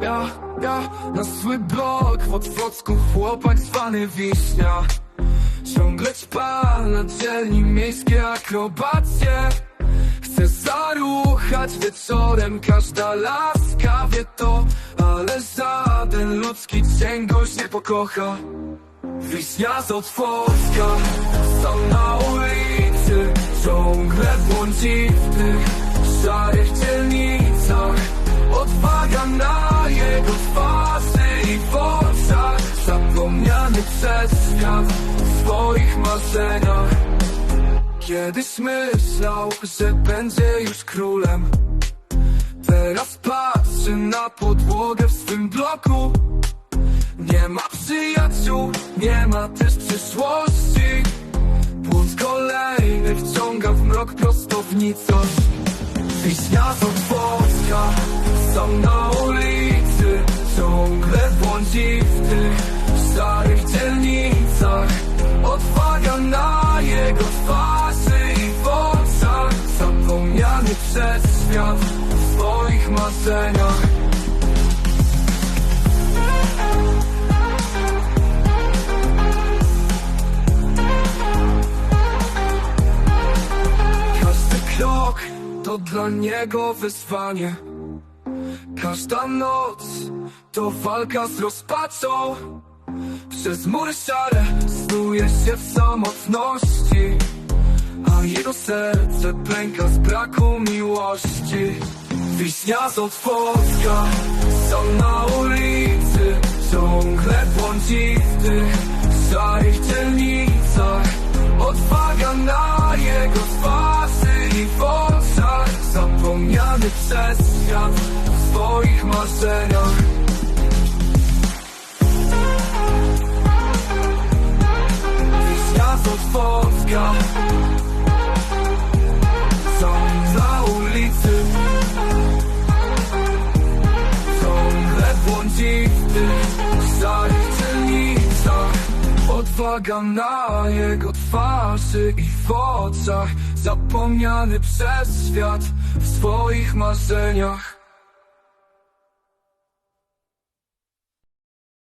ja, ja Na swój blok w Otwocku chłopak zwany Wiśnia. Ciągle ćpa na dzielni miejskie akrobacje. Chcę zaruchać wieczorem, każda laska. Wie to Ale żaden ludzki cień goś nie pokocha. Wiśnia z Otwocka, sam na ulicy Ciągle w Świat w swoich marzeniach. Kiedyś myślał, że będzie już królem. Teraz patrzy na podłogę w swym bloku. Nie ma przyjaciół, nie ma też przyszłości. Błąd kolejny wciąga w mrok prostownicą Wiśnia z Otwocka, sam na ulicy Ciągle błądzi w marzeniach Każdy krok to dla niego wyzwanie. Każda noc to walka z rozpaczą Przez mury szare snuje się w samotności A jego serce pęka z braku miłości Wiśnia z Otwocka, sam na ulicy Ciągle błądzi w szarych dzielnicach. Odwaga na jego twarzy i w oczach Zapomniany przez świat w swoich marzeniach Odwaga na jego twarzy i w oczach Zapomniany przez świat w swoich marzeniach